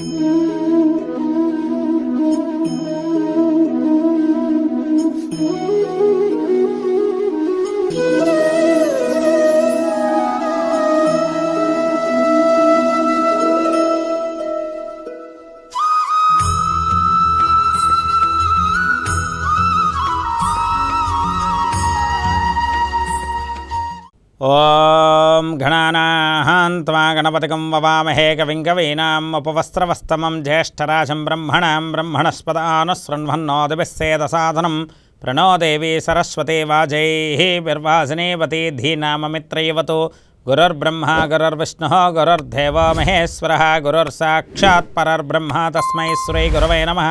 ఓం गणपतिकं ववामहे कविङ्कवीनाम् उपवस्त्रवस्तमं ज्येष्ठराजं ब्रह्मणां ब्रह्मणस्पदानुसृण्वन्नोदिभिः सेदसाधनं प्रणो देवी सरस्वती वाजैः बिर्वासिनीवती तो गुरुर्ब्रह्मा गुरुर्विष्णुः गुरुर्देवो महेश्वरः गुरुर्साक्षात् तस्म तस्मै श्रीगुरवे नमः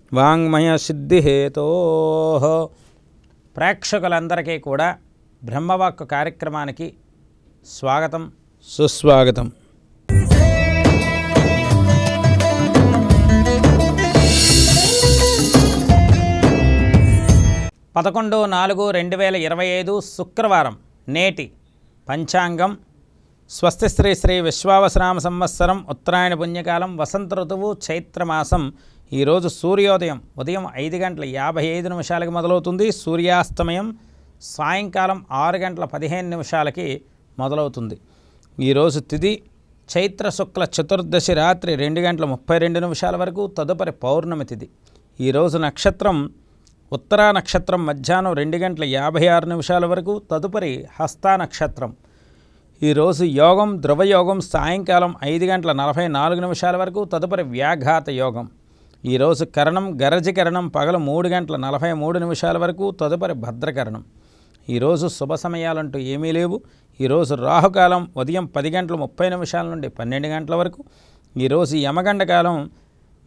వాంగ్మయ సిద్ధిహేతో. ప్రేక్షకులందరికీ కూడా బ్రహ్మవాక్కు కార్యక్రమానికి స్వాగతం. సుస్వాగతం. పదకొండు నాలుగు రెండు వేల ఇరవై ఐదు శుక్రవారం నేటి పంచాంగం. స్వస్తి శ్రీ శ్రీ విశ్వావసనామ సంవత్సరం ఉత్తరాయణ పుణ్యకాలం వసంత ఋతువు చైత్రమాసం ఈరోజు సూర్యోదయం ఉదయం ఐదు గంటల యాభై ఐదు నిమిషాలకి మొదలవుతుంది. సూర్యాస్తమయం సాయంకాలం ఆరు గంటల పదిహేను నిమిషాలకి మొదలవుతుంది. ఈరోజు తిది చైత్ర శుక్ల చతుర్దశి రాత్రి రెండు గంటల ముప్పై రెండు నిమిషాల వరకు తదుపరి పౌర్ణమి తిథి ఈరోజు నక్షత్రం ఉత్తరా నక్షత్రం మధ్యాహ్నం రెండు గంటల యాభై ఆరు నిమిషాల వరకు తదుపరి హస్తా నక్షత్రం. ఈరోజు యోగం ధ్రువయోగం సాయంకాలం ఐదు గంటల నలభై నాలుగు నిమిషాల వరకు తదుపరి వ్యాఘాత యోగం. ఈరోజు కరణం గరజకరణం పగలు మూడు గంటల నలభై మూడు నిమిషాల వరకు తదుపరి భద్రకరణం. ఈరోజు శుభ సమయాలంటూ ఏమీ లేవు. ఈరోజు రాహుకాలం ఉదయం పది గంటల ముప్పై నిమిషాల నుండి పన్నెండు గంటల వరకు. ఈరోజు యమగండ కాలం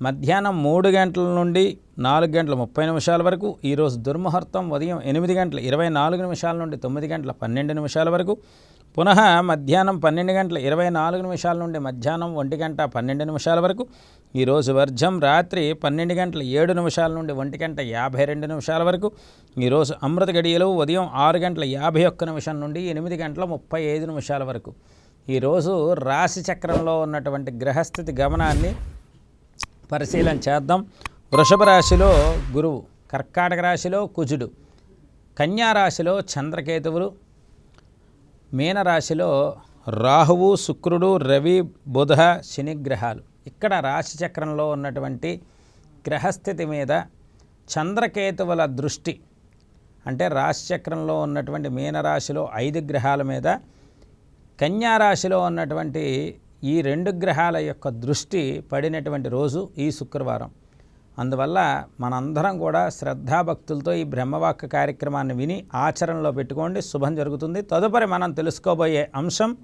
మధ్యాహ్నం మూడు గంటల నుండి నాలుగు గంటల ముప్పై నిమిషాల వరకు. ఈరోజు దుర్ముహూర్తం ఉదయం ఎనిమిది గంటల ఇరవై నాలుగు నిమిషాల నుండి తొమ్మిది గంటల పన్నెండు నిమిషాల వరకు. పునః మధ్యాహ్నం పన్నెండు గంటల ఇరవై నాలుగు నిమిషాల నుండి మధ్యాహ్నం ఒంటి గంట పన్నెండు నిమిషాల వరకు. ఈరోజు వర్జం రాత్రి పన్నెండు గంటల ఏడు నిమిషాల నుండి ఒంటి గంట యాభై రెండు నిమిషాల వరకు. ఈరోజు అమృత గడియలు ఉదయం ఆరు గంటల యాభై ఒక్క నిమిషం నుండి ఎనిమిది గంటల ముప్పై ఐదు నిమిషాల వరకు. ఈరోజు రాశి చక్రంలో ఉన్నటువంటి గ్రహస్థితి గమనాన్ని పరిశీలన చేద్దాం. వృషభ రాశిలో గురువు కర్కాటక రాశిలో కుజుడు కన్యా రాశిలో చంద్రకేతువులు మీనరాశిలో రాహువు శుక్రుడు రవి బుధ శనిగ్రహాలు ఇక్కడ రాశి చక్రంలో ఉన్నటువంటి గ్రహస్థితి మీద చంద్రకేతువుల దృష్టి అంటే రాశి చక్రంలో ఉన్నటువంటి మీనరాశిలో ఐదు గ్రహాల మీద కన్యా రాశిలో ఉన్నటువంటి ఈ రెండు గ్రహాల యొక్క దృష్టి పడినటువంటి రోజు ఈ శుక్రవారం. అందువల్ల మనందరం కూడా శ్రద్ధాభక్తులతో ఈ బ్రహ్మవాక్య కార్యక్రమాన్ని విని ఆచరణలో పెట్టుకోండి. శుభం జరుగుతుంది. తదుపరి మనం తెలుసుకోబోయే అంశం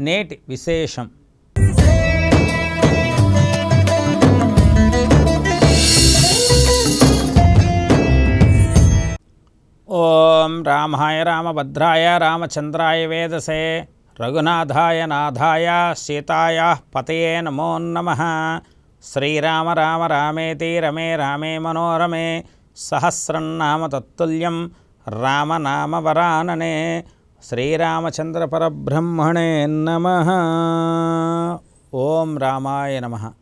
నేటి విశేషం. ఓం రామాయ రామభద్రాయ రామచంద్రాయ వేదసే రఘునాథాయ నాథాయ సీతాయ పతయే నమో నమ. శ్రీరామ రామ రామేతి రమే రామే మనోరమే సహస్రన్నామ తత్తుల్యం రామనామ వరాననే. శ్రీరామచంద్ర పరబ్రహ్మణే నమ. ఓం రామాయ నమ.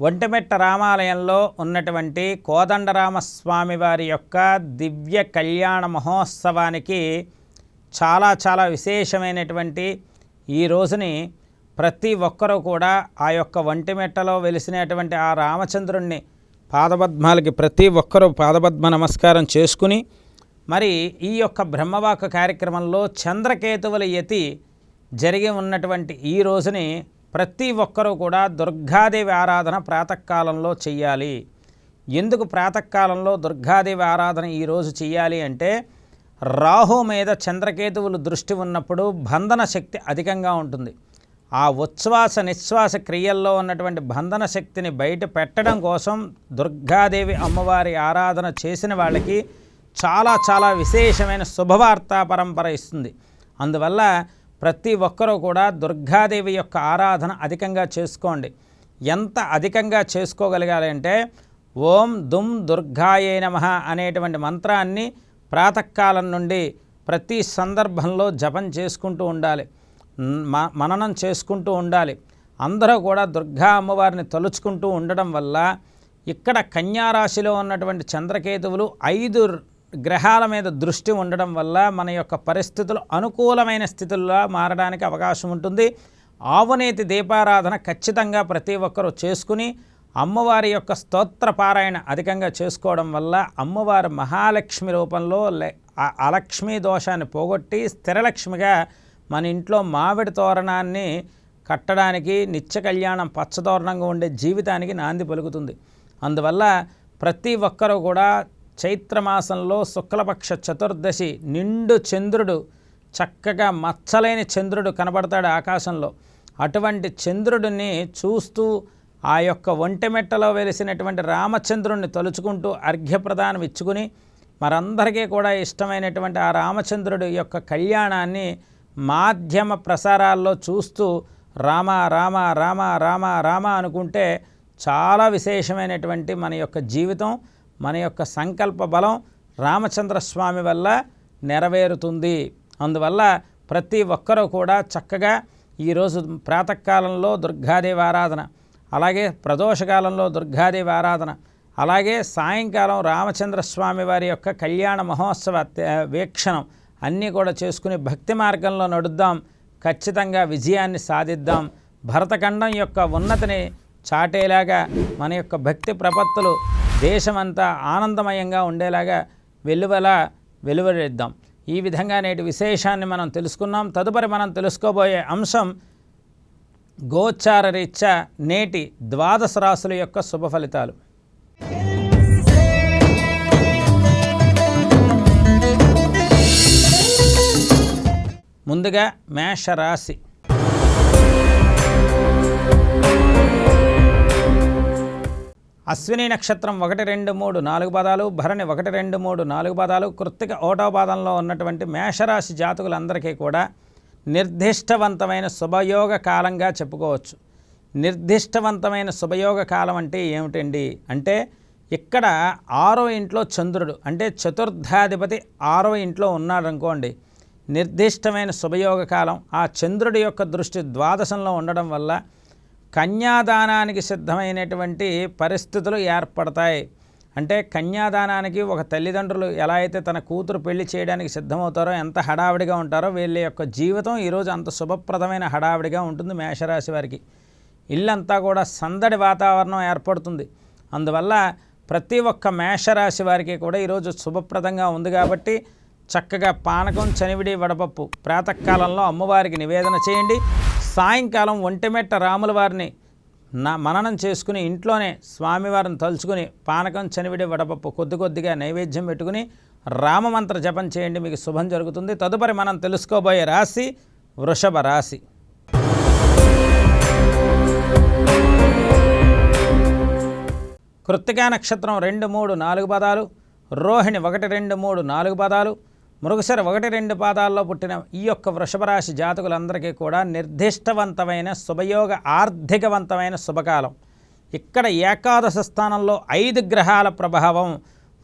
ఒంటిమెట్ట రామాలయంలో ఉన్నటువంటి కోదండరామస్వామి వారి యొక్క దివ్య కళ్యాణ మహోత్సవానికి చాలా చాలా విశేషమైనటువంటి ఈ రోజుని ప్రతి ఒక్కరూ కూడా ఆ యొక్క ఒంటిమెట్టలో వెలిసినటువంటి ఆ రామచంద్రుణ్ణి పాదపద్మాలకి ప్రతి ఒక్కరూ పాదపద్మ నమస్కారం చేసుకుని మరి ఈ యొక్క బ్రహ్మవాక కార్యక్రమంలో చంద్రకేతువుల యతి జరిగి ఉన్నటువంటి ఈ రోజుని ప్రతి ఒక్కరూ కూడా దుర్గాదేవి ఆరాధన ప్రాతకాలంలో చెయ్యాలి. ఎందుకు ప్రాతకాలంలో దుర్గాదేవి ఆరాధన ఈరోజు చెయ్యాలి అంటే రాహు మీద చంద్రకేతువులు దృష్టి ఉన్నప్పుడు బంధన శక్తి అధికంగా ఉంటుంది. ఆ ఉచ్ఛ్వాస నిశ్వాస క్రియల్లో ఉన్నటువంటి బంధన శక్తిని బయట పెట్టడం కోసం దుర్గాదేవి అమ్మవారి ఆరాధన చేసిన వాళ్ళకి చాలా చాలా విశేషమైన శుభవార్తా పరంపర ఇస్తుంది. అందువల్ల ప్రతి ఒక్కరూ కూడా దుర్గాదేవి యొక్క ఆరాధన అధికంగా చేసుకోండి. ఎంత అధికంగా చేసుకోగలగాలి అంటే ఓం దుమ్ దుర్గాయే నమ అనేటువంటి మంత్రాన్ని ప్రాతకాలం నుండి ప్రతి సందర్భంలో జపం చేసుకుంటూ ఉండాలి. మ- మననం చేసుకుంటూ ఉండాలి. అందరూ కూడా దుర్గా అమ్మవారిని తలుచుకుంటూ ఉండడం వల్ల ఇక్కడ కన్యారాశిలో ఉన్నటువంటి చంద్రకేతువులు ఐదు గ్రహాల మీద దృష్టి ఉండడం వల్ల మన యొక్క పరిస్థితులు అనుకూలమైన స్థితుల్లో మారడానికి అవకాశం ఉంటుంది. ఆవునేతి దీపారాధన ఖచ్చితంగా ప్రతి ఒక్కరూ చేసుకుని అమ్మవారి యొక్క స్తోత్ర పారాయణ అధికంగా చేసుకోవడం వల్ల అమ్మవారి మహాలక్ష్మి రూపంలో అలక్ష్మీ దోషాన్ని పోగొట్టి స్థిరలక్ష్మిగా మన ఇంట్లో మామిడి తోరణాన్ని కట్టడానికి నిత్య కళ్యాణం పచ్చతోరణంగా ఉండే జీవితానికి నాంది పలుకుతుంది. అందువల్ల ప్రతి ఒక్కరూ కూడా చైత్రమాసంలో శుక్లపక్ష చతుర్దశి నిండు చంద్రుడు చక్కగా మచ్చలేని చంద్రుడు కనబడతాడు ఆకాశంలో. అటువంటి చంద్రుడిని చూస్తూ ఆ యొక్క ఒంటెమెట్టలో వెలిసినటువంటి రామచంద్రుణ్ణి తలుచుకుంటూ అర్ఘ్యప్రదానం ఇచ్చుకుని మరందరికీ కూడా ఇష్టమైనటువంటి ఆ రామచంద్రుడి యొక్క కళ్యాణాన్ని మాధ్యమ ప్రసారాల్లో చూస్తూ రామ రామ రామ రామ రామ అనుకుంటే చాలా విశేషమైనటువంటి మన యొక్క జీవితం. మన యొక్క సంకల్ప బలం రామచంద్ర స్వామి వల్ల నెరవేరుతుంది. అందువల్ల ప్రతి ఒక్కరూ కూడా చక్కగా ఈరోజు ప్రాతకాలంలో దుర్గాదేవి ఆరాధన అలాగే ప్రదోషకాలంలో దుర్గాదేవి ఆరాధన అలాగే సాయంకాలం రామచంద్ర స్వామి వారి యొక్క కళ్యాణ మహోత్సవ వీక్షణం అన్నీ కూడా చేసుకుని భక్తి మార్గంలో నడుద్దాం. ఖచ్చితంగా విజయాన్ని సాధిద్దాం. భరతఖండం యొక్క ఉన్నతిని చాటేలాగా మన యొక్క భక్తి ప్రపత్తులు దేశమంతా ఆనందమయంగా ఉండేలాగా వెలువల వెలువరిద్దాం. ఈ విధంగా నేటి విశేషాన్ని మనం తెలుసుకున్నాం. తదుపరి మనం తెలుసుకోబోయే అంశం గోచార రీత్యా నేటి ద్వాదశ రాశుల యొక్క శుభ ఫలితాలు. ముందుగా మేష అశ్విని నక్షత్రం ఒకటి రెండు మూడు నాలుగు పదాలు భరణి ఒకటి రెండు మూడు నాలుగు పదాలు కృత్తిక ఓటో పాదంలో ఉన్నటువంటి మేషరాశి జాతకులందరికీ కూడా నిర్దిష్టవంతమైన శుభయోగ కాలంగా చెప్పుకోవచ్చు. నిర్దిష్టవంతమైన శుభయోగ కాలం అంటే ఏమిటండి? అంటే ఇక్కడ ఆరో ఇంట్లో చంద్రుడు అంటే చతుర్థాధిపతి ఆరో ఇంట్లో ఉన్నాడు అనుకోండి నిర్దిష్టమైన శుభయోగ కాలం ఆ చంద్రుడి యొక్క దృష్టి ద్వాదశంలో ఉండడం వల్ల కన్యాదానానికి సిద్ధమైనటువంటి పరిస్థితులు ఏర్పడతాయి. అంటే కన్యాదానానికి ఒక తల్లిదండ్రులు ఎలా అయితే తన కూతురు పెళ్ళి చేయడానికి సిద్ధమవుతారో ఎంత హడావిడిగా ఉంటారో వీళ్ళ యొక్క జీవితం ఈరోజు అంత శుభప్రదమైన హడావిడిగా ఉంటుంది మేషరాశి వారికి. ఇల్లంతా కూడా సందడి వాతావరణం ఏర్పడుతుంది. అందువల్ల ప్రతి ఒక్క మేషరాశి వారికి కూడా ఈరోజు శుభప్రదంగా ఉంది కాబట్టి చక్కగా పానకం చనివిడి వడపప్పు ప్రాతకాలంలో అమ్మవారికి నివేదన చేయండి. సాయంకాలం ఒంటిమెట్ట రాముల వారిని నా మననం చేసుకుని ఇంట్లోనే స్వామివారిని తలుచుకుని పానకం చనివిడి వడపప్పు కొద్ది కొద్దిగా నైవేద్యం పెట్టుకుని రామమంత్ర జపం చేయండి మీకు శుభం జరుగుతుంది. తదుపరి మనం తెలుసుకోబోయే రాశి వృషభ రాశి. కృత్తికా నక్షత్రం రెండు మూడు నాలుగు పదాలు రోహిణి ఒకటి రెండు మూడు నాలుగు పదాలు మరొకసారి ఒకటి రెండు పాదాల్లో పుట్టిన ఈ యొక్క వృషభ రాశి జాతకులందరికీ కూడా నిర్దిష్టవంతమైన శుభయోగ ఆర్థికవంతమైన శుభకాలం. ఇక్కడ ఏకాదశ స్థానంలో ఐదు గ్రహాల ప్రభావం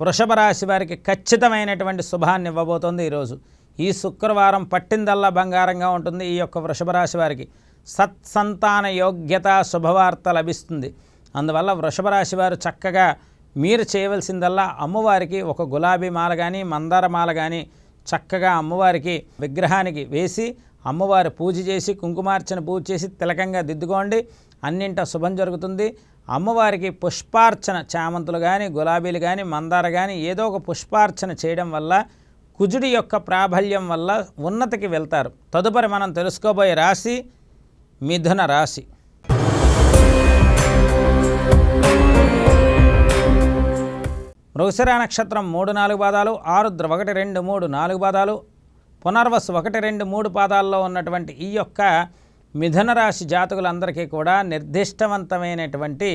వృషభ రాశి వారికి ఖచ్చితమైనటువంటి శుభాన్ని ఇవ్వబోతోంది ఈరోజు. ఈ శుక్రవారం పట్టిందల్లా బంగారంగా ఉంటుంది ఈ యొక్క వృషభ రాశి వారికి. సత్సంతాన యోగ్యత శుభవార్త లభిస్తుంది. అందువల్ల వృషభ రాశి వారు చక్కగా మీరు చేయవలసిందల్లా అమ్మవారికి ఒక గులాబీ మాల కానీ మందార మాల కానీ చక్కగా అమ్మవారికి విగ్రహానికి వేసి అమ్మవారి పూజ చేసి కుంకుమార్చన పూజ చేసి తిలకంగా దిద్దుకోండి. అన్నింట శుభం జరుగుతుంది. అమ్మవారికి పుష్పార్చన చామంతులు కానీ గులాబీలు కానీ మందార కానీ ఏదో ఒక పుష్పార్చన చేయడం వల్ల కుజుడి యొక్క ప్రాబల్యం వల్ల ఉన్నతికి వెళ్తారు. తదుపరి మనం తెలుసుకోబోయే రాశి మిథున రాశి. మృగశిర నక్షత్రం మూడు నాలుగు పాదాలు ఆరుద్ర ఒకటి రెండు మూడు నాలుగు పాదాలు పునర్వసు ఒకటి రెండు మూడు పాదాల్లో ఉన్నటువంటి ఈ యొక్క మిథున రాశి జాతకులందరికీ కూడా నిర్దిష్టవంతమైనటువంటి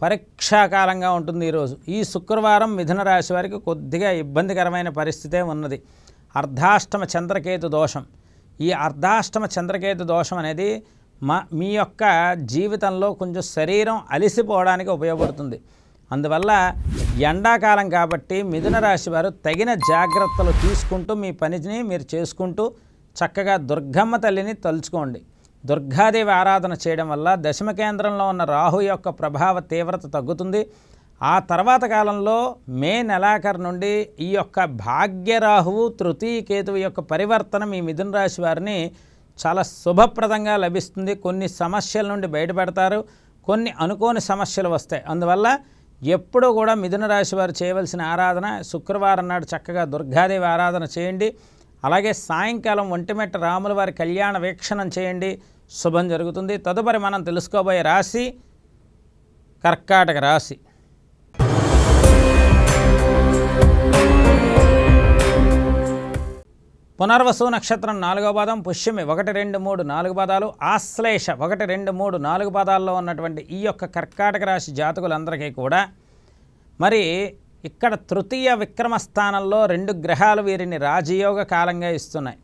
పరీక్షాకాలంగా ఉంటుంది ఈరోజు ఈ శుక్రవారం మిథున రాశి వారికి కొద్దిగా ఇబ్బందికరమైన పరిస్థితే ఉన్నది. అర్ధాష్టమ చంద్రకేతు దోషం. ఈ అర్ధాష్టమ చంద్రకేతు దోషం అనేది మా మీ యొక్క జీవితంలో కొంచెం శరీరం అలిసిపోవడానికి ఉపయోగపడుతుంది. అందువల్ల ఎండాకాలం కాబట్టి మిథున రాశి వారు తగిన జాగ్రత్తలు తీసుకుంటూ మీ పనిని మీరు చేసుకుంటూ చక్కగా దుర్గమ్మ తల్లిని తలుచుకోండి. దుర్గాదేవి ఆరాధన చేయడం వల్ల దశమ కేంద్రంలో ఉన్న రాహు యొక్క ప్రభావ తీవ్రత తగ్గుతుంది. ఆ తర్వాత కాలంలో మే నెలాఖరు నుండి ఈ యొక్క భాగ్యరాహువు తృతీయ కేతువు యొక్క పరివర్తన మీ మిథున రాశి వారిని చాలా శుభప్రదంగా లభిస్తుంది. కొన్ని సమస్యల నుండి బయటపడతారు. కొన్ని అనుకోని సమస్యలు వస్తాయి. అందువల్ల ఎప్పుడూ కూడా మిథున రాశి వారు చేయవలసిన ఆరాధన శుక్రవారం నాడు చక్కగా దుర్గాదేవి ఆరాధన చేయండి. అలాగే సాయంకాలం ఒంటిమెట్ట రాముల వారి కళ్యాణ వీక్షణం చేయండి. శుభం జరుగుతుంది. తదుపరి మనం తెలుసుకోబోయే రాశి కర్కాటక రాశి. పునర్వసు నక్షత్రం నాలుగో పాదం పుష్యమి ఒకటి రెండు మూడు నాలుగు పాదాలు ఆశ్లేష ఒకటి రెండు మూడు నాలుగు పాదాల్లో ఉన్నటువంటి ఈ యొక్క కర్కాటక రాశి జాతకులందరికీ కూడా మరి ఇక్కడ తృతీయ విక్రమ స్థానంలో రెండు గ్రహాలు వీరిని రాజయోగ కాలంగా ఇస్తున్నాయి.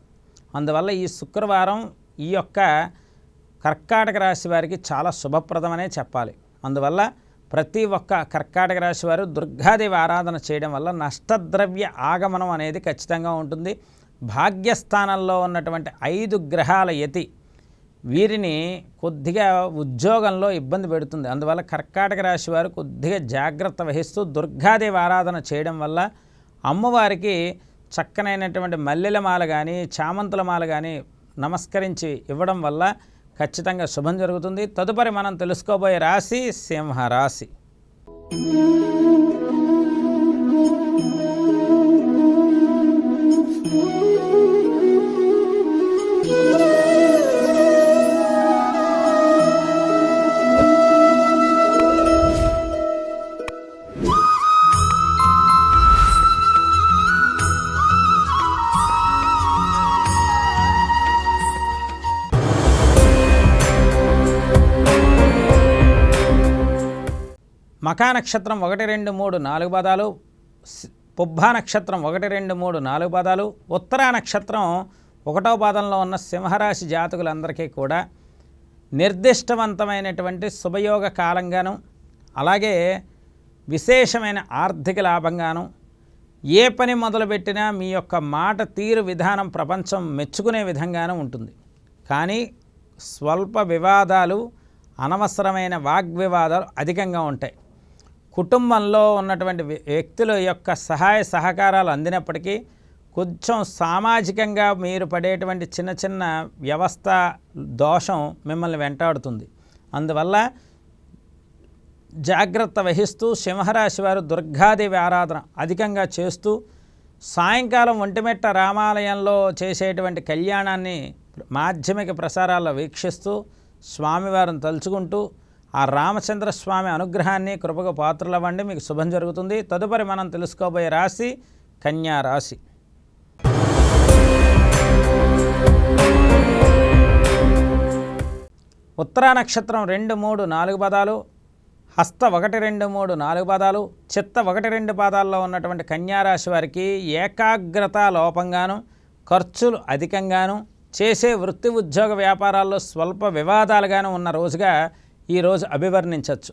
అందువల్ల ఈ శుక్రవారం ఈ యొక్క కర్కాటక రాశి వారికి చాలా శుభప్రదమనే చెప్పాలి. అందువల్ల ప్రతి ఒక్క కర్కాటక రాశి వారు దుర్గాదేవి ఆరాధన చేయడం వల్ల నష్టద్రవ్య ఆగమనం అనేది ఖచ్చితంగా ఉంటుంది. భాగ్యస్థానంలో ఉన్నటువంటి ఐదు గ్రహాల యతి వీరిని కొద్దిగా ఉద్యోగంలో ఇబ్బంది పెడుతుంది. అందువల్ల కర్కాటక రాశి వారు కొద్దిగా జాగ్రత్త వహిస్తూ దుర్గాదేవి ఆరాధన చేయడం వల్ల అమ్మవారికి చక్కనైనటువంటి మల్లెల మాల కానీ చామంతుల మాల కానీ నమస్కరించి ఇవ్వడం వల్ల ఖచ్చితంగా శుభం జరుగుతుంది. తదుపరి మనం తెలుసుకోబోయే రాశి సింహరాశి. మకా నక్షత్రం ఒకటి రెండు మూడు నాలుగు పదాలు పుబ్బా నక్షత్రం ఒకటి రెండు మూడు నాలుగు పదాలు ఉత్తరా నక్షత్రం ఒకటో పాదంలో ఉన్న సింహరాశి జాతకులందరికీ కూడా నిర్దిష్టవంతమైనటువంటి శుభయోగ కాలంగాను అలాగే విశేషమైన ఆర్థిక లాభంగాను ఏ పని మొదలుపెట్టినా మీ యొక్క మాట తీరు విధానం ప్రపంచం మెచ్చుకునే విధంగానే ఉంటుంది. కానీ స్వల్ప వివాదాలు అనవసరమైన వాగ్వివాదాలు అధికంగా ఉంటాయి. కుటుంబంలో ఉన్నటువంటి వ్యక్తుల యొక్క సహాయ సహకారాలు అందినప్పటికీ కొంచెం సామాజికంగా మీరు పడేటువంటి చిన్న చిన్న వ్యవస్థ దోషం మిమ్మల్ని వెంటాడుతుంది. అందువల్ల జాగ్రత్త వహిస్తూ సింహరాశి వారు దుర్గాదేవి ఆరాధన అధికంగా చేస్తూ సాయంకాలం ఒంటిమెట్ట రామాలయంలో చేసేటువంటి కళ్యాణాన్ని మాధ్యమిక ప్రసారాల్లో వీక్షిస్తూ స్వామివారిని తలుచుకుంటూ ఆ రామచంద్ర స్వామి అనుగ్రహాన్ని కృపకు పాత్రలవ్వండి. మీకు శుభం జరుగుతుంది. తదుపరి మనం తెలుసుకోబోయే రాశి కన్యా రాశి. ఉత్తరా నక్షత్రం రెండు మూడు నాలుగు పదాలు హస్త ఒకటి రెండు మూడు నాలుగు పాదాలు చిత్త ఒకటి రెండు పాదాల్లో ఉన్నటువంటి కన్యారాశి వారికి ఏకాగ్రత లోపంగాను ఖర్చులు అధికంగాను చేసే వృత్తి ఉద్యోగ వ్యాపారాల్లో స్వల్ప వివాదాలుగాను ఉన్న రోజుగా ఈరోజు అభివర్ణించవచ్చు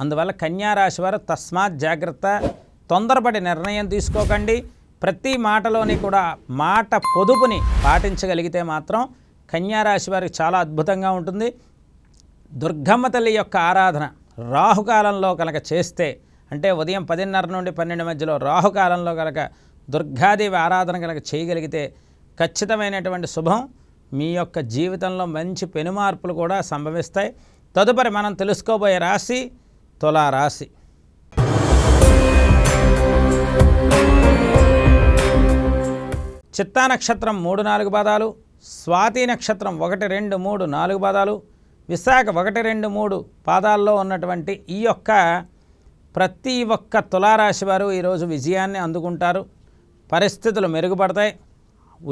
అందువల్ల కన్యారాశి వారు తస్మాత్ జాగ్రత్త తొందరపడి నిర్ణయం తీసుకోకండి. ప్రతి మాటలోని కూడా మాట పొదుపుని పాటించగలిగితే మాత్రం కన్యారాశి వారికి చాలా అద్భుతంగా ఉంటుంది. దుర్గమ్మ తల్లి యొక్క ఆరాధన రాహుకాలంలో కనుక చేస్తే అంటే ఉదయం పదిన్నర నుండి పన్నెండు మధ్యలో రాహుకాలంలో కనుక దుర్గాదేవి ఆరాధన కనుక చేయగలిగితే ఖచ్చితమైనటువంటి శుభం. మీ యొక్క జీవితంలో మంచి పెనుమార్పులు కూడా సంభవిస్తాయి. తదుపరి మనం తెలుసుకోబోయే రాశి తులారాశి చిత్తా నక్షత్రం మూడు నాలుగు పాదాలు స్వాతి నక్షత్రం ఒకటి రెండు మూడు నాలుగు పాదాలు విశాఖ ఒకటి రెండు మూడు పాదాల్లో ఉన్నటువంటి ఈ యొక్క ప్రతి ఒక్క తులారాశి వారు ఈరోజు విజయాన్ని అందుకుంటారు. పరిస్థితులు మెరుగుపడతాయి.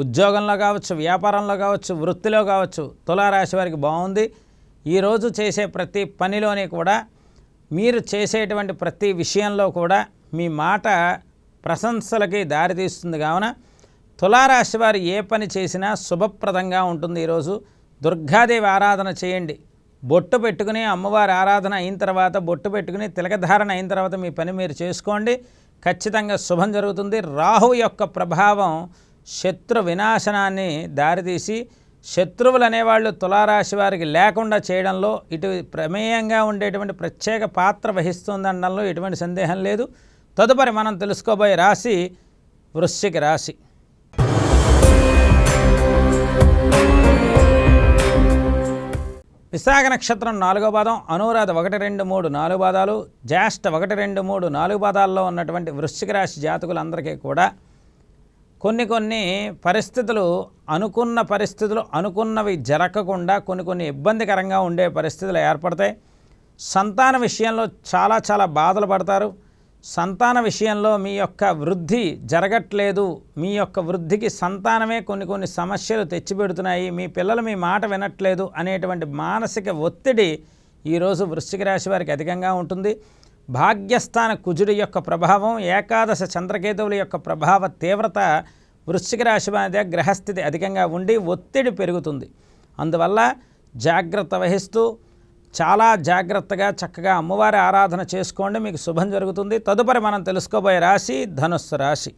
ఉద్యోగంలో కావచ్చు వ్యాపారంలో కావచ్చు వృత్తిలో కావచ్చు తులారాశి వారికి బాగుంది. ఈరోజు చేసే ప్రతి పనిలోని కూడా మీరు చేసేటువంటి ప్రతి విషయంలో కూడా మీ మాట ప్రశంసలకి దారితీస్తుంది కావున తులారాశి వారు ఏ పని చేసినా శుభప్రదంగా ఉంటుంది ఈరోజు. దుర్గాదేవి ఆరాధన చేయండి. బొట్టు పెట్టుకుని అమ్మవారి ఆరాధన అయిన తర్వాత బొట్టు పెట్టుకుని తిలకధారణ అయిన తర్వాత మీ పని మీరు చేసుకోండి. ఖచ్చితంగా శుభం జరుగుతుంది. రాహు యొక్క ప్రభావం శత్రు వినాశనాన్ని దారితీసి శత్రువులు అనేవాళ్ళు తులారాశి వారికి లేకుండా చేయడంలో ఇటు ప్రమేయంగా ఉండేటువంటి ప్రత్యేక పాత్ర వహిస్తుందనడంలో ఎటువంటి సందేహం లేదు. తదుపరి మనం తెలుసుకోబోయే రాశి వృశ్చిక రాశి. విశాఖ నక్షత్రం నాలుగో పాదం అనురాధ ఒకటి రెండు మూడు నాలుగు పాదాలు జ్యేష్ఠ ఒకటి రెండు మూడు నాలుగు పాదాల్లో ఉన్నటువంటి వృశ్చిక రాశి జాతకులందరికీ కూడా కొన్ని కొన్ని పరిస్థితులు అనుకున్న పరిస్థితులు అనుకున్నవి జరగకుండా కొన్ని కొన్ని ఇబ్బందికరంగా ఉండే పరిస్థితులు ఏర్పడతాయి. సంతాన విషయంలో చాలా చాలా బాధలు పడతారు. సంతాన విషయంలో మీ యొక్క వృద్ధి జరగట్లేదు. మీ యొక్క వృద్ధికి సంతానమే కొన్ని కొన్ని సమస్యలు తెచ్చిపెడుతున్నాయి. మీ పిల్లలు మీ మాట వినట్లేదు అనేటువంటి మానసిక ఒత్తిడి ఈరోజు వృశ్చిక రాశి వారికి అధికంగా ఉంటుంది. భాగ్యస్థాన కుజుడి యొక్క ప్రభావం ఏకాదశ చంద్రకేతువుల యొక్క ప్రభావ తీవ్రత వృశ్చిక రాశి మీద గ్రహస్థితి అధికంగా ఉండి ఒత్తిడి పెరుగుతుంది. అందువల్ల జాగ్రత్త వహిస్తూ చాలా జాగ్రత్తగా చక్కగా అమ్మవారి ఆరాధన చేసుకోండి మీకు శుభం జరుగుతుంది. తదుపరి మనం తెలుసుకోబోయే రాశి ధనుస్సు రాశి.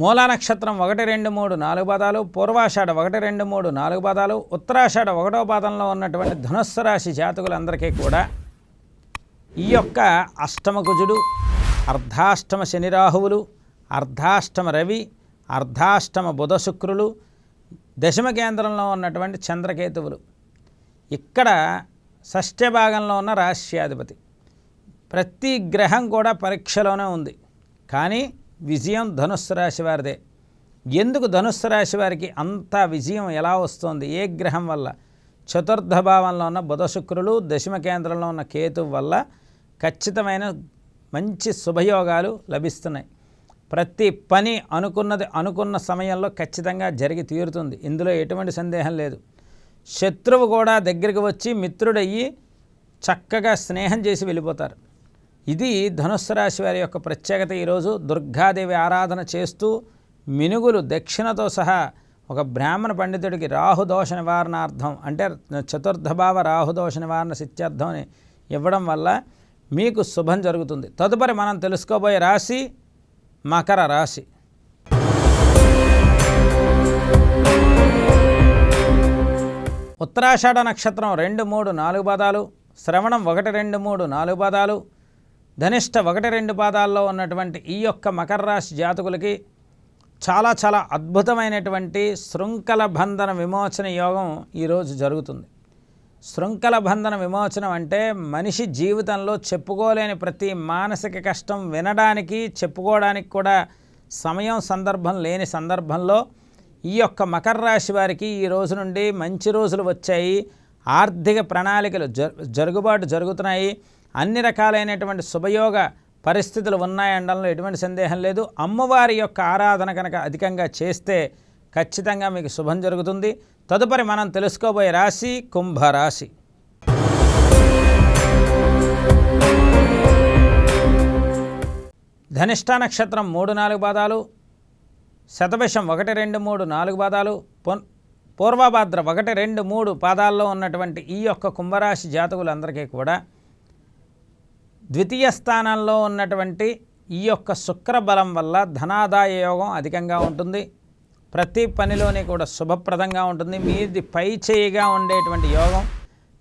మూలా నక్షత్రం ఒకటి రెండు మూడు నాలుగు పదాలు పూర్వాషాఢ ఒకటి రెండు మూడు నాలుగు పదాలు ఉత్తరాషాఢ ఒకటో పాదంలో ఉన్నటువంటి ధనుస్సు రాశి జాతకులందరికీ కూడా ఈ యొక్క అష్టమకుజుడు అర్ధాష్టమ శని రాహువులు అర్ధాష్టమ రవి అర్ధాష్టమ బుధ శుక్రులు దశమ కేంద్రంలో ఉన్నటువంటి చంద్రకేతువులు. ఇక్కడ షష్ఠ భాగంలో ఉన్న రాశ్యాధిపతి. ప్రతి గ్రహం కూడా పరీక్షలోనే ఉంది. కానీ విజయం ధనుస్సు రాశి వారిదే. ఎందుకు ధనుస్సు రాశి వారికి అంత విజయం ఎలా వస్తుంది? ఏ గ్రహం వల్ల? చతుర్థ భావంలో ఉన్న బుధ శుక్రులు దశమ కేంద్రంలో ఉన్న కేతు వల్ల ఖచ్చితమైన మంచి శుభయోగాలు లభిస్తున్నాయి. ప్రతి పని అనుకున్నది అనుకున్న సమయంలో ఖచ్చితంగా జరిగి తీరుతుంది. ఇందులో ఎటువంటి సందేహం లేదు. శత్రువు కూడా దగ్గరికి వచ్చి మిత్రుడయ్యి చక్కగా స్నేహం చేసి వెళ్ళిపోతారు. ఇది ధనుస్సు రాశి వారి యొక్క ప్రత్యేకత. ఈరోజు దుర్గాదేవి ఆరాధన చేస్తూ మినుగులు దక్షిణతో సహా ఒక బ్రాహ్మణ పండితుడికి రాహుదోష నివారణార్థం అంటే చతుర్థభావ రాహుదోష నివారణ సిత్యార్థం ఇవ్వడం వల్ల మీకు శుభం జరుగుతుంది. తదుపరి మనం తెలుసుకోబోయే రాశి మకర రాశి. ఉత్తరాషాఢ నక్షత్రం రెండు మూడు నాలుగు పదాలు శ్రవణం ఒకటి రెండు మూడు నాలుగు పదాలు ధనిష్ట ఒకటి రెండు పాదాల్లో ఉన్నటువంటి ఈ యొక్క మకర రాశి జాతకులకి చాలా చాలా అద్భుతమైనటువంటి శృంఖల బంధన విమోచన యోగం ఈరోజు జరుగుతుంది. శృంఖల బంధన విమోచనం అంటే మనిషి జీవితంలో చెప్పుకోలేని ప్రతి మానసిక కష్టం వినడానికి చెప్పుకోవడానికి కూడా సమయం సందర్భం లేని సందర్భంలో ఈ యొక్క మకర రాశి వారికి ఈ రోజు నుండి మంచి రోజులు వచ్చాయి. ఆర్థిక ప్రణాళికలు జరుగుబాటు జరుగుతున్నాయి. అన్ని రకాలైనటువంటి శుభయోగ పరిస్థితులు ఉన్నాయనడంలో ఎటువంటి సందేహం లేదు. అమ్మవారి యొక్క ఆరాధన కనుక అధికంగా చేస్తే ఖచ్చితంగా మీకు శుభం జరుగుతుంది. తదుపరి మనం తెలుసుకోబోయే రాశి కుంభరాశి. ధనిష్ట నక్షత్రం మూడు నాలుగు పాదాలు శతభిషం ఒకటి రెండు మూడు నాలుగు పాదాలు పూర్వభాద్ర ఒకటి రెండు మూడు పాదాల్లో ఉన్నటువంటి ఈ యొక్క కుంభరాశి జాతకులందరికీ కూడా ద్వితీయ స్థానంలో ఉన్నటువంటి ఈ యొక్క శుక్ర బలం వల్ల ధనాదాయ యోగం అధికంగా ఉంటుంది. ప్రతి పనిలోని కూడా శుభప్రదంగా ఉంటుంది. మీది పై చేయిగా ఉండేటువంటి యోగం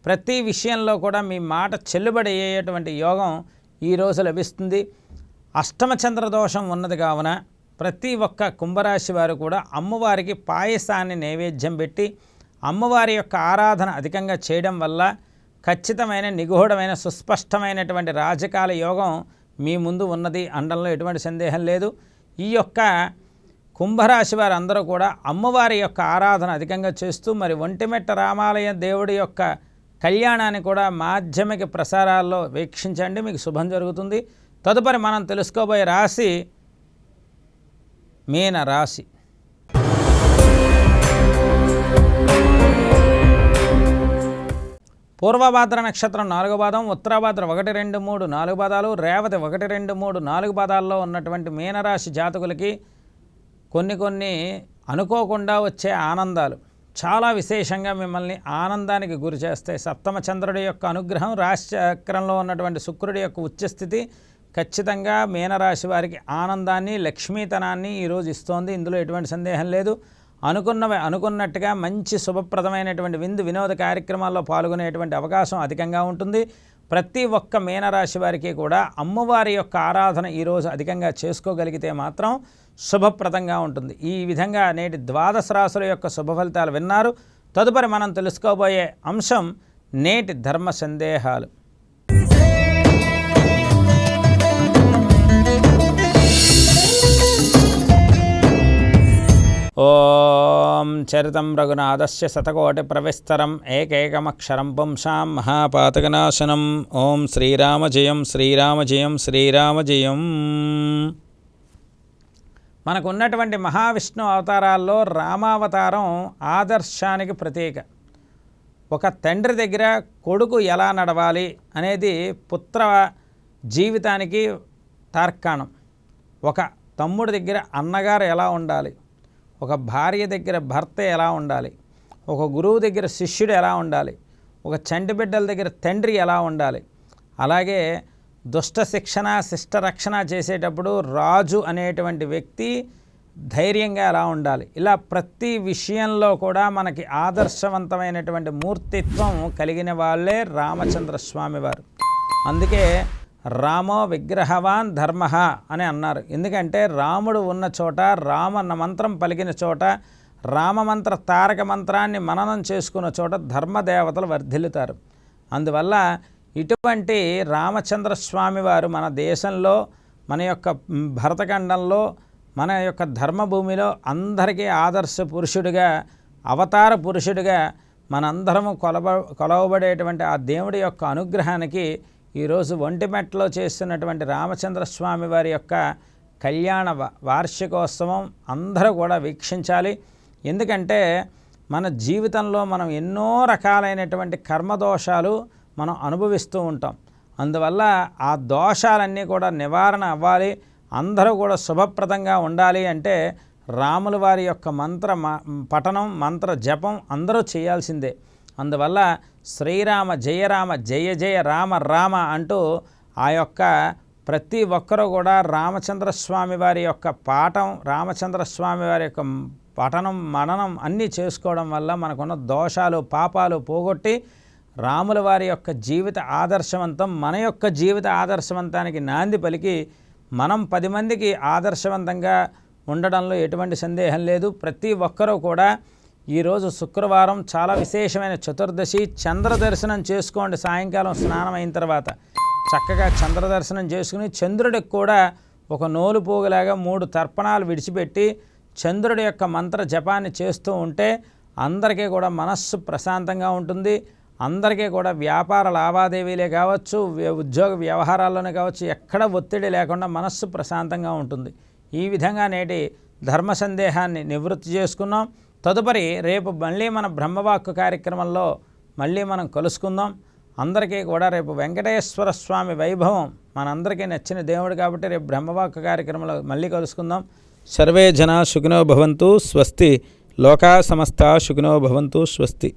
ప్రతి విషయంలో కూడా మీ మాట చెల్లుబడి అయ్యేటువంటి యోగం ఈరోజు లభిస్తుంది. అష్టమచంద్ర దోషం ఉన్నది కావున ప్రతి ఒక్క కుంభరాశి వారు కూడా అమ్మవారికి పాయసాన్ని నైవేద్యం పెట్టి అమ్మవారి యొక్క ఆరాధన అధికంగా చేయడం వల్ల ఖచ్చితమైన నిగూఢమైన సుస్పష్టమైనటువంటి రాజకాల యోగం మీ ముందు ఉన్నది అండంలో ఎటువంటి సందేహం లేదు. ఈ యొక్క కుంభరాశి వారు అందరూ కూడా అమ్మవారి యొక్క ఆరాధన అధికంగా చేస్తూ మరి ఒంటిమెట్ట రామాలయ దేవుడి యొక్క కళ్యాణాన్ని కూడా మాధ్యమిక ప్రసారాల్లో వీక్షించండి మీకు శుభం జరుగుతుంది. తదుపరి మనం తెలుసుకోబోయే రాశి మీన రాశి పూర్వభాద్ర నక్షత్రం నాలుగు పాదం ఉత్తరాభాద్ర ఒకటి రెండు మూడు నాలుగు పాదాలు రేవతి ఒకటి రెండు మూడు నాలుగు పాదాల్లో ఉన్నటువంటి మీనరాశి జాతకులకి కొన్ని కొన్ని అనుకోకుండా వచ్చే ఆనందాలు. చాలా విశేషంగా మిమ్మల్ని ఆనందానికి గురి చేస్తాయి సప్తమ చంద్రుడి యొక్క అనుగ్రహం రాశి చక్రంలో ఉన్నటువంటి శుక్రుడి యొక్క ఉచ్చస్థితి ఖచ్చితంగా మీనరాశి వారికి ఆనందాన్ని లక్ష్మీతనాన్ని ఈరోజు ఇస్తోంది. ఇందులో ఎటువంటి సందేహం లేదు. అనుకున్నవి అనుకున్నట్టుగా మంచి శుభప్రదమైనటువంటి విందు వినోద కార్యక్రమాల్లో పాల్గొనేటువంటి అవకాశం అధికంగా ఉంటుంది. ప్రతి ఒక్క మీనరాశి వారికి కూడా అమ్మవారి యొక్క ఆరాధన ఈరోజు అధికంగా చేసుకోగలిగితే మాత్రం శుభప్రదంగా ఉంటుంది. ఈ విధంగా నేటి ద్వాదశ రాశుల యొక్క శుభ ఫలితాలు విన్నారు. తదుపరి మనం తెలుసుకోబోయే అంశం నేటి ధర్మ సందేహాలు. ఓం చరితం రఘునాథస్య శతకోటి ప్రవిస్తరం ఏకైకమక్షరం పుంసాం మహాపాతకనాశనం. ఓం శ్రీరామ జయం శ్రీరామ జయం శ్రీరామ జయం మహావిష్ణు అవతారాల్లో రామావతారం ఆదర్శానికి ప్రతీక. ఒక తండ్రి దగ్గర కొడుకు ఎలా నడవాలి అనేది పుత్ర జీవితానికి తార్కాణం. ఒక తమ్ముడి దగ్గర అన్నగారు ఎలా ఉండాలి? ఒక భార్య దగ్గర భర్త ఎలా ఉండాలి? ఒక గురువు దగ్గర శిష్యుడు ఎలా ఉండాలి? ఒక చంటి బిడ్డల దగ్గర తండ్రి ఎలా ఉండాలి? అలాగే దుష్ట శిక్షణ శిష్ట రక్షణ చేసేటప్పుడు రాజు అనేటువంటి వ్యక్తి ధైర్యంగా ఎలా ఉండాలి? ఇలా ప్రతి విషయంలో కూడా మనకి ఆదర్శవంతమైనటువంటి మూర్తిత్వం కలిగిన వాళ్ళే రామచంద్ర స్వామి వారు. అందుకే రామో విగ్రహవాన్ ధర్మ అని అన్నారు. ఎందుకంటే రాముడు ఉన్న చోట రామ మంత్రం పలికిన చోట రామమంత్ర తారక మంత్రాన్ని మననం చేసుకున్న చోట ధర్మదేవతలు వర్ధిల్లుతారు. అందువల్ల ఇటువంటి రామచంద్రస్వామి వారు మన దేశంలో మన యొక్క భరతఖండంలో మన యొక్క ధర్మభూమిలో అందరికీ ఆదర్శ పురుషుడిగా అవతార పురుషుడిగా మనందరము కొలబ కొలవబడేటువంటి ఆ దేవుడి యొక్క అనుగ్రహానికి ఈరోజు ఒంటిమెట్లో చేస్తున్నటువంటి రామచంద్ర స్వామి వారి యొక్క కళ్యాణ వార్షికోత్సవం అందరూ కూడా వీక్షించాలి. ఎందుకంటే మన జీవితంలో మనం ఎన్నో రకాలైనటువంటి కర్మదోషాలు మనం అనుభవిస్తూ ఉంటాం. అందువల్ల ఆ దోషాలన్నీ కూడా నివారణ అవ్వాలి. అందరూ కూడా శుభప్రదంగా ఉండాలి అంటే రాముల వారి యొక్క మంత్ర పఠనం మంత్ర జపం అందరూ చేయాల్సిందే. అందువల్ల శ్రీరామ జయరామ జయ జయ రామ రామ అంటూ ఆ యొక్క ప్రతి ఒక్కరూ కూడా రామచంద్ర స్వామి వారి యొక్క పాఠం రామచంద్ర స్వామి వారి యొక్క పఠనం మననం అన్నీ చేసుకోవడం వల్ల మనకున్న దోషాలు పాపాలు పోగొట్టి రాముల వారి యొక్క జీవిత ఆదర్శవంతం మన యొక్క జీవిత ఆదర్శవంతానికి నాంది పలికి మనం పది మందికి ఆదర్శవంతంగా ఉండడంలో ఎటువంటి సందేహం లేదు. ప్రతి ఒక్కరూ కూడా ఈరోజు శుక్రవారం చాలా విశేషమైన చతుర్దశి చంద్ర దర్శనం చేసుకోండి. సాయంకాలం స్నానం అయిన తర్వాత చక్కగా చంద్ర దర్శనం చేసుకుని చంద్రుడికి కూడా ఒక నోలు పోగులాగా మూడు తర్పణాలు విడిచిపెట్టి చంద్రుడి యొక్క మంత్ర జపాన్ని చేస్తూ ఉంటే అందరికీ కూడా మనస్సు ప్రశాంతంగా ఉంటుంది. అందరికీ కూడా వ్యాపార లావాదేవీలే కావచ్చు ఉద్యోగ వ్యవహారాల్లోనే కావచ్చు ఎక్కడ ఒత్తిడి లేకుండా మనస్సు ప్రశాంతంగా ఉంటుంది. ఈ విధంగా నేటి ధర్మ సందేహాన్ని నివృత్తి చేసుకున్నాం. తదుపరి రేపు మళ్ళీ మన బ్రహ్మవాక్కు కార్యక్రమంలో మళ్ళీ మనం కలుసుకుందాం. అందరికీ కూడా రేపు వెంకటేశ్వర స్వామి వైభవం. మనందరికీ నచ్చిన దేవుడు కాబట్టి రేపు బ్రహ్మవాక్కు కార్యక్రమంలో మళ్ళీ కలుసుకుందాం. సర్వే జన సుఖినో భవంతు స్వస్తి. లోకా సమస్త సుఖినో భవంతు స్వస్తి.